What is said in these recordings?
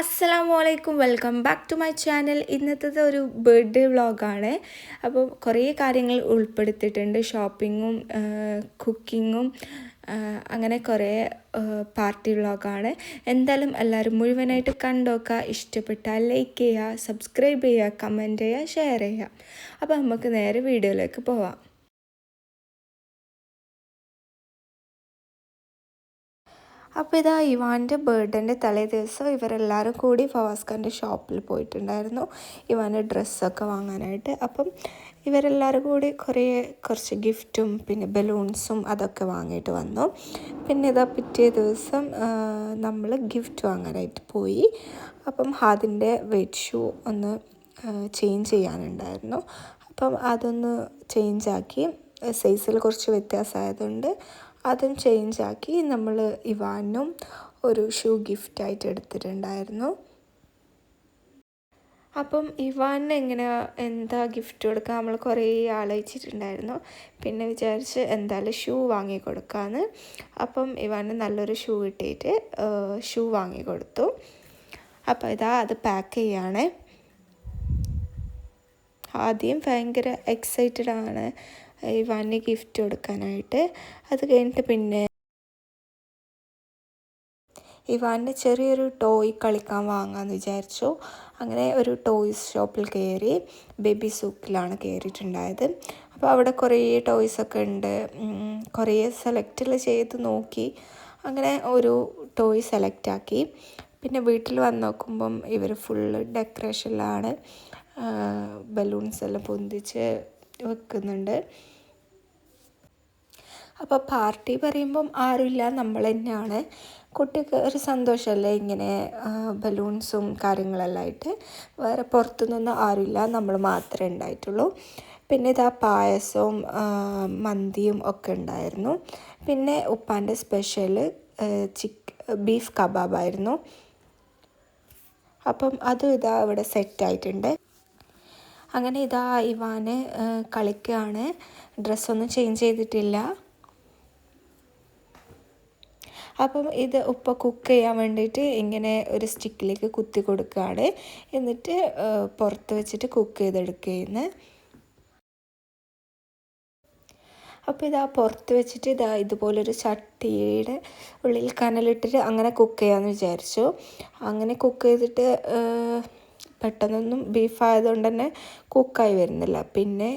അസ്സലാമു അലൈക്കും. Welcome back to my channel ഇന്നത്തെ ഒരു ബർത്ത്ഡേ വ്ളോഗാണ് അപ്പോൾ കുറേ കാര്യങ്ങൾ ഉൾപ്പെടുത്തിയിട്ടുണ്ട്. ഷോപ്പിങ്ങും കുക്കിങ്ങും അങ്ങനെ കുറേ പാർട്ടി വ്ളോഗാണ് എന്തായാലും എല്ലാവരും മുഴുവനായിട്ട് കണ്ടോക്കുക ഇഷ്ടപ്പെട്ടാൽ ലൈക്ക് ചെയ്യുക സബ്സ്ക്രൈബ് ചെയ്യുക കമന്റ് ചെയ്യുക ഷെയർ ചെയ്യുക. അപ്പോൾ നമുക്ക് നേരെ വീഡിയോയിലേക്ക് പോവാം. അപ്പോൾ ഇതാ ഇവാന്റെ ബർത്ത്ഡേന്റെ തലേ ദിവസം ഇവരെല്ലാവരും കൂടി ഫവാസ്ഖാന്റെ ഷോപ്പിൽ പോയിട്ടുണ്ടായിരുന്നു. ഇവാന്റെ ഡ്രസ്സൊക്കെ വാങ്ങാനായിട്ട്. അപ്പം ഇവരെല്ലാവരും കൂടി കുറേ കുറച്ച് ഗിഫ്റ്റും പിന്നെ ബലൂൺസും അതൊക്കെ വാങ്ങിയിട്ട് വന്നു. പിന്നെ ഇതാ പിറ്റേ ദിവസം നമ്മൾ ഗിഫ്റ്റ് വാങ്ങാനായിട്ട് പോയി. അപ്പം അതിന്റെ വെയിറ്റ് ഷൂ ഒന്ന് ചേഞ്ച് ചെയ്യാനുണ്ടായിരുന്നു. അപ്പം അതൊന്ന് ചേഞ്ചാക്കി സൈസിൽ കുറച്ച് വ്യത്യാസമായതുകൊണ്ട് അതും ചേഞ്ച് ആക്കി നമ്മൾ ഇവാനും ഒരു ഷൂ ഗിഫ്റ്റായിട്ട് എടുത്തിട്ടുണ്ടായിരുന്നു. അപ്പം ഇവാന് എങ്ങനെ എന്താ ഗിഫ്റ്റ് കൊടുക്കുക നമ്മൾ കുറേ ആലോചിച്ചിട്ടുണ്ടായിരുന്നു. പിന്നെ വിചാരിച്ച് എന്തായാലും ഷൂ വാങ്ങി കൊടുക്കാമെന്ന് അപ്പം ഇവാന് നല്ലൊരു ഷൂ കിട്ടിയിട്ട് ഷൂ വാങ്ങി കൊടുത്തു. അപ്പോൾ ഇതാ അത് പാക്ക് ചെയ്യാണ്. ആദ്യം ഭയങ്കര എക്സൈറ്റഡ് ആണ്. ഇവാന് ഗിഫ്റ്റ് കൊടുക്കാനായിട്ട്. അത് കഴിഞ്ഞിട്ട് പിന്നെ ഇവാന്റെ ചെറിയൊരു ടോയ് കളിക്കാൻ വാങ്ങാമെന്ന് വിചാരിച്ചു. അങ്ങനെ ഒരു ടോയ്സ് ഷോപ്പിൽ കയറി ബേബി സൂക്കിലാണ് കയറിയിട്ടുണ്ടായത് അപ്പോൾ അവിടെ കുറേ ടോയ്സൊക്കെ ഉണ്ട്. കുറേ സെലക്റ്റിൽ ചെയ്ത് നോക്കി. അങ്ങനെ ഒരു ടോയ് സെലക്റ്റാക്കി പിന്നെ വീട്ടിൽ വന്ന് നോക്കുമ്പം ഇവർ ഫുള്ള് ഡെക്കറേഷനിലാണ് ബലൂൺസ് എല്ലാം പൊന്തിച്ച് വെക്കുന്നുണ്ട്. അപ്പോൾ പാർട്ടി പറയുമ്പം ആരുമില്ല നമ്മൾ തന്നെയാണ്. കുട്ടിക്ക് ഒരു സന്തോഷമല്ലേ ഇങ്ങനെ ബലൂൺസും കാര്യങ്ങളെല്ലാം ആയിട്ട്? വേറെ പുറത്തുനിന്നൊന്നും ആരുമില്ല നമ്മൾ മാത്രമേ ഉണ്ടായിട്ടുള്ളൂ. പിന്നെ ഇതാ പായസവും മന്തിയും ഒക്കെ ഉണ്ടായിരുന്നു. പിന്നെ ഉപ്പാന്റെ സ്പെഷ്യൽ ചിക്ക് ബീഫ് കബാബായിരുന്നു അപ്പം അതും ഇതാ ഇവിടെ സെറ്റായിട്ടുണ്ട് അങ്ങനെ ഇതാ ഇവാന് കളിക്കുകയാണ് ഡ്രസ്സൊന്നും ചേഞ്ച് ചെയ്തിട്ടില്ല. അപ്പം ഇത് ഉപ്പ കുക്ക് ചെയ്യാൻ വേണ്ടിയിട്ട് ഇങ്ങനെ ഒരു സ്റ്റിക്കിലേക്ക് കുത്തി കൊടുക്കുകയാണ് എന്നിട്ട് പുറത്ത് വെച്ചിട്ട് കുക്ക് ചെയ്തെടുക്കുകയെന്ന് അപ്പോൾ ഇതാ പുറത്ത് വെച്ചിട്ട് ഇതാ ഇതുപോലൊരു ചട്ടിയുടെ ഉള്ളിൽ കനലിട്ടിട്ട് അങ്ങനെ കുക്ക് ചെയ്യാമെന്ന് വിചാരിച്ചു. അങ്ങനെ കുക്ക് ചെയ്തിട്ട് പെട്ടെന്നൊന്നും ബീഫ് ആയതുകൊണ്ട് തന്നെ കുക്കായി വരുന്നില്ല. പിന്നെ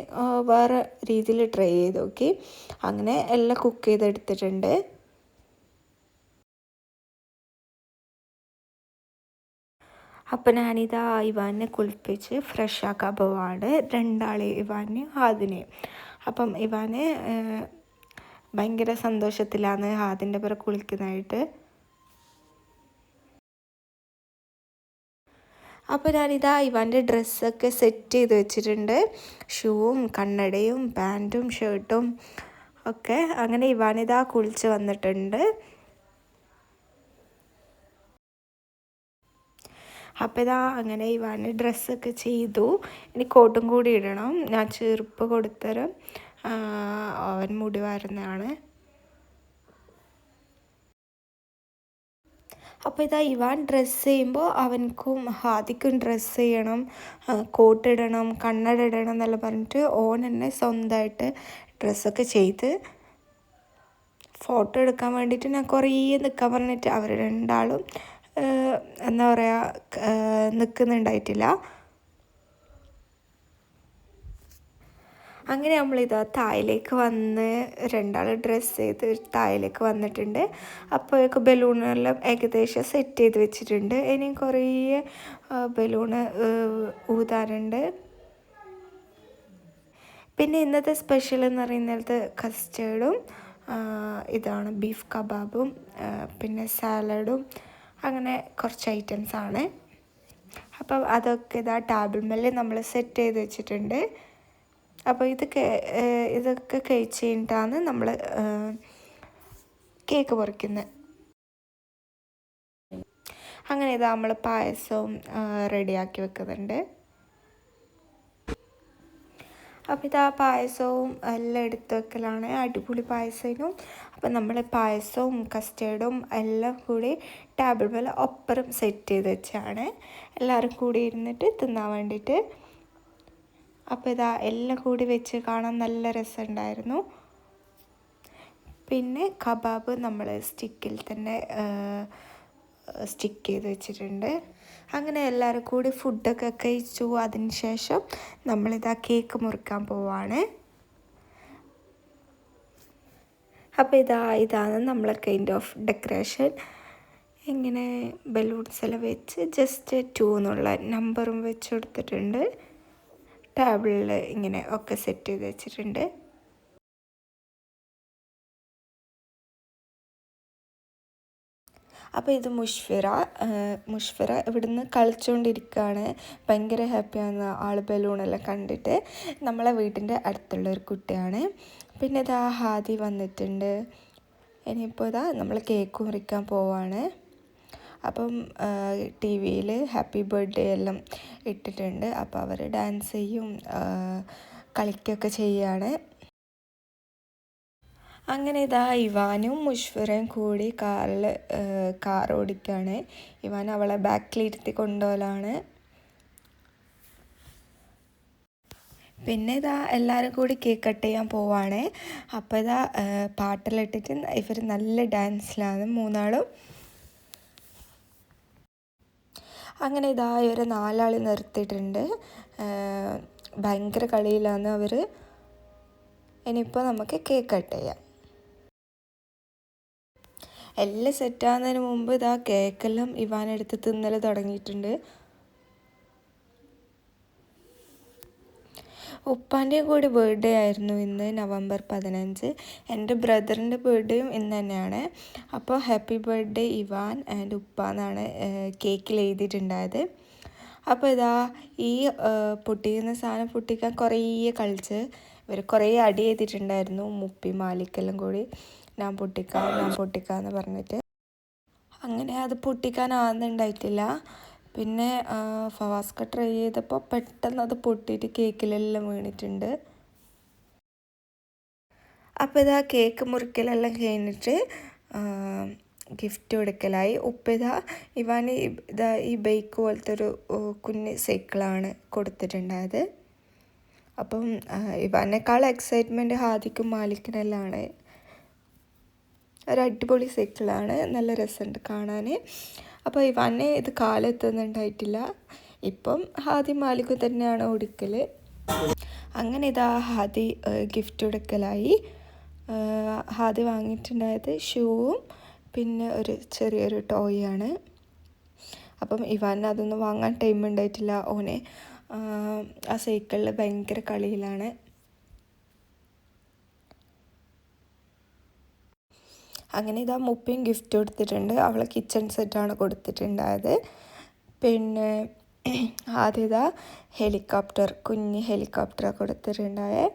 വേറെ രീതിയിൽ ട്രൈ ചെയ്ത് നോക്കി. അങ്ങനെ എല്ലാം കുക്ക് ചെയ്തെടുത്തിട്ടുണ്ട്. അപ്പം ഞാനിതാ ഇവാനെ കുളിപ്പിച്ച് ഫ്രഷ് ആക്കാൻ പോവാണ്. രണ്ടാളെ ഇവാനെയും ഹാദിനെയും അപ്പം ഇവാനെ ഭയങ്കര സന്തോഷത്തിലാണ് ഹാദിന്റെ പുറ കുളിക്കുന്നതായിട്ട്. അപ്പോൾ ഞാനിതാ ഇവാന്റെ ഡ്രസ്സൊക്കെ സെറ്റ് ചെയ്ത് വെച്ചിട്ടുണ്ട്. ഷൂവും കണ്ണടയും പാന്റും ഷർട്ടും ഒക്കെ അങ്ങനെ ഇവാനിതാ കുളിച്ച് വന്നിട്ടുണ്ട്. അപ്പോൾ ഇതാ അങ്ങനെ ഇവാന് ഡ്രസ്സൊക്കെ ചെയ്തു. ഇനി കോട്ടും കൂടി ഇടണം. ഞാൻ ചെറുപ്പ് കൊടുത്തരും. അവൻ മുടി വരുന്നതാണ്. അപ്പോൾ ഇതാ ഇവാൻ ഡ്രസ്സ് ചെയ്യുമ്പോൾ അവനക്കും ഹാദിക്കും ഡ്രസ്സ് ചെയ്യണം കോട്ടിടണം കണ്ണട ഇടണം എന്നെല്ലാം പറഞ്ഞിട്ട് ഓൻ തന്നെ സ്വന്തമായിട്ട് ഡ്രസ്സൊക്കെ ചെയ്ത് ഫോട്ടോ എടുക്കാൻ വേണ്ടിയിട്ട് ഞാൻ കുറേ നിൽക്കാൻ പറഞ്ഞിട്ട് അവർ രണ്ടാളും എന്താ പറയുക നിൽക്കുന്നുണ്ടായിട്ടില്ല അങ്ങനെ നമ്മളിതാ തായിലേക്ക് വന്ന് രണ്ടാൾ ഡ്രസ്സ് ചെയ്ത് തായിലേക്ക് വന്നിട്ടുണ്ട്. അപ്പോഴേക്ക് ബലൂണെല്ലാം ഏകദേശം സെറ്റ് ചെയ്ത് വെച്ചിട്ടുണ്ട്. ഇനി കുറേ ബലൂണ് ഊതാറുണ്ട് പിന്നെ ഇന്നത്തെ സ്പെഷ്യൽ എന്ന് പറയുന്നത് കസ്റ്റേർഡും ഇതാണ് ബീഫ് കബാബും പിന്നെ സാലഡും അങ്ങനെ കുറച്ച് ഐറ്റംസ് ആണ്. അപ്പം അതൊക്കെ ഇതാ ടേബിൾ മേലെ നമ്മൾ സെറ്റ് ചെയ്ത് വെച്ചിട്ടുണ്ട്. അപ്പോൾ ഇത് ഇതൊക്കെ കഴിച്ച് കഴിഞ്ഞിട്ടാണ് നമ്മൾ കേക്ക് പൊറിക്കുന്നത് അങ്ങനെ ഇതാ നമ്മൾ പായസവും റെഡിയാക്കി വെക്കുന്നുണ്ട്. അപ്പോൾ ഇതാ പായസവും എല്ലാം എടുത്ത് വെക്കലാണ്. അടിപൊളി പായസവും അപ്പം നമ്മൾ പായസവും കസ്റ്റേർഡും എല്ലാം കൂടി ടേബിൾ മേലെ ഒപ്പരം സെറ്റ് ചെയ്ത് വെച്ചാണ്. എല്ലാവരും കൂടി ഇരുന്നിട്ട് തിന്നാൻ വേണ്ടിയിട്ട് അപ്പോൾ ഇതാ എല്ലാം കൂടി വെച്ച് കാണാൻ നല്ല രസമുണ്ടായിരുന്നു. പിന്നെ കബാബ് നമ്മൾ സ്റ്റിക്കിൽ തന്നെ സ്റ്റിക്ക് ചെയ്ത് വെച്ചിട്ടുണ്ട്. അങ്ങനെ എല്ലാവരും കൂടി ഫുഡൊക്കെ കഴിച്ചു. അതിന് ശേഷം നമ്മളിതാ കേക്ക് മുറിക്കാൻ പോവാണ്. അപ്പോൾ ഇതാ ഇതാണ് നമ്മളെ കൈൻഡ് ഓഫ് ഡെക്കറേഷൻ ഇങ്ങനെ ബലൂൺസ് എല്ലാം വെച്ച് ജസ്റ്റ് ടു എന്നുള്ള നമ്പറും വെച്ച് കൊടുത്തിട്ടുണ്ട്. ടേബിളിൽ ഇങ്ങനെ ഒക്കെ സെറ്റ് ചെയ്ത് വെച്ചിട്ടുണ്ട്. അപ്പോൾ ഇത് മുഷ്ഫിറ മുഷ്ഫിറ ഇവിടുന്ന് കളിച്ചുകൊണ്ടിരിക്കുകയാണ് ഭയങ്കര ഹാപ്പിയാണ് ആൾ ബലൂണെല്ലാം കണ്ടിട്ട് നമ്മളെ വീട്ടിന്റെ അടുത്തുള്ള ഒരു കുട്ടിയാണ്. പിന്നെ ഇതാ ഹാദി വന്നിട്ടുണ്ട്. ഇനിയിപ്പോൾ ഇതാ നമ്മൾ കേക്ക് മുറിക്കാൻ പോവാണ്. അപ്പം ടി വിയിൽ ഹാപ്പി ബർത്ത്ഡേ എല്ലാം ഇട്ടിട്ടുണ്ട്. അപ്പോൾ അവർ ഡാൻസ് ചെയ്യും കളിക്കുകയൊക്കെ ചെയ്യുകയാണ് അങ്ങനെ ഇതാ ഇവാനും മുഷ്വരയും കൂടി കാറിൽ കാർ ഓടിക്കുകയാണ് ഇവാൻ അവളെ ബാക്കിലിരുത്തി കൊണ്ടുപോകലാണ് പിന്നെ ഇതാ എല്ലാവരും കൂടി കേക്ക് കട്ട് ചെയ്യാൻ പോവാണ്. അപ്പോൾ ഇതാ പാട്ടെല്ലാം ഇട്ടിട്ട് ഇവർ നല്ല ഡാൻസിലാണ് മൂന്നാളും. അങ്ങനെ ഇതായ ഒരു നാലാൾ നിർത്തിയിട്ടുണ്ട്. ഭയങ്കര കളിയിലാണ് അവർ ഇനിയിപ്പോൾ നമുക്ക് കേക്ക് കട്ട് ചെയ്യാം. എല്ലാം സെറ്റാകുന്നതിന് മുമ്പ് ഇതാ കേക്കെല്ലാം ഇവാനെടുത്ത് തിന്നൽ തുടങ്ങിയിട്ടുണ്ട്. ഉപ്പാന്റെയും കൂടി ബർത്ത്ഡേ ആയിരുന്നു ഇന്ന് നവംബർ പതിനഞ്ച്. എന്റെ ബ്രദറിന്റെ ബർത്ത്ഡേയും ഇന്ന് തന്നെയാണ്. അപ്പോൾ ഹാപ്പി ബർത്ത്ഡേ ഇവാൻ ആൻഡ് ഉപ്പ എന്നാണ് കേക്കിൽ എഴുതിയിട്ടുണ്ടായത്. അപ്പോൾ ഇതാ ഈ പൊട്ടിക്കുന്ന സാധനം പൊട്ടിക്കാൻ കുറേ കളിച്ച് ഇവർ കുറേ അടി ചെയ്തിട്ടുണ്ടായിരുന്നു മുപ്പി മാലിക്കെല്ലാം കൂടി. ഞാൻ പൊട്ടിക്കാം ഞാൻ പൊട്ടിക്കാം എന്ന് പറഞ്ഞിട്ട്. അങ്ങനെ അത് പൊട്ടിക്കാൻ പൊട്ടിക്കാനാകുന്നുണ്ടായിട്ടില്ല പിന്നെ ഫവാസ്ക ട്രൈ ചെയ്തപ്പോൾ പെട്ടെന്ന് അത് പൊട്ടിയിട്ട് കേക്കിലെല്ലാം വീണിട്ടുണ്ട്. അപ്പോൾ ഇതാ കേക്ക് മുറിക്കലെല്ലാം കഴിഞ്ഞിട്ട് ഗിഫ്റ്റ് കൊടുക്കലായി. ഉപ്പിതാ ഇവാൻ ഇതാ ഈ ബൈക്ക് പോലത്തെ ഒരു കുഞ്ഞ് സൈക്കിളാണ് കൊടുത്തിട്ടുണ്ടായത്. അപ്പം ഇവാനേക്കാൾ എക്സൈറ്റ്മെന്റ് ഹാദിക്കും മാലിക്കിനെല്ലാം ഒരു അടിപൊളി സൈക്കിളാണ് നല്ല രസമുണ്ട് കാണാൻ അപ്പോൾ ഇവനെ ഇത് കാലെത്തുന്നുണ്ടായിട്ടില്ല. ഇപ്പം ഹാദി മാലിക് തന്നെയാണ് ഉടുക്കൽ അങ്ങനെ ഇതാ ഹാദി ഗിഫ്റ്റ് കൊടുക്കലായി ഹാദി വാങ്ങിയിട്ടുണ്ടായത് ഷൂവും പിന്നെ ഒരു ചെറിയൊരു ടോയാണ്. അപ്പം ഇവാൻ അതൊന്നും വാങ്ങാൻ ടൈം ഉണ്ടായിട്ടില്ല. ഓനെ ആ സൈക്കിളിൽ ഭയങ്കര കളിയിലാണ്. അങ്ങനെ ഇതാ മുപ്പയും ഗിഫ്റ്റ് കൊടുത്തിട്ടുണ്ട്. അവളെ കിച്ചൺ സെറ്റാണ് കൊടുത്തിട്ടുണ്ടായത്. പിന്നെ ആദ്യം ഇതാ ഹെലികോപ്റ്റർ കുഞ്ഞ് ഹെലികോപ്റ്റർ കൊടുത്തിട്ടുണ്ടായേ.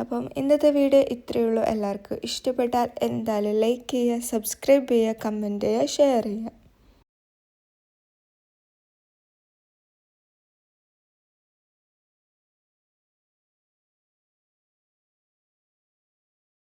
അപ്പം ഇന്നത്തെ വീഡിയോ ഇത്രയേ ഉള്ളൂ. എല്ലാവർക്കും ഇഷ്ടപ്പെട്ടാൽ എന്തായാലും ലൈക്ക് ചെയ്യുക സബ്സ്ക്രൈബ് ചെയ്യുക കമന്റ് ചെയ്യുക ഷെയർ ചെയ്യുക.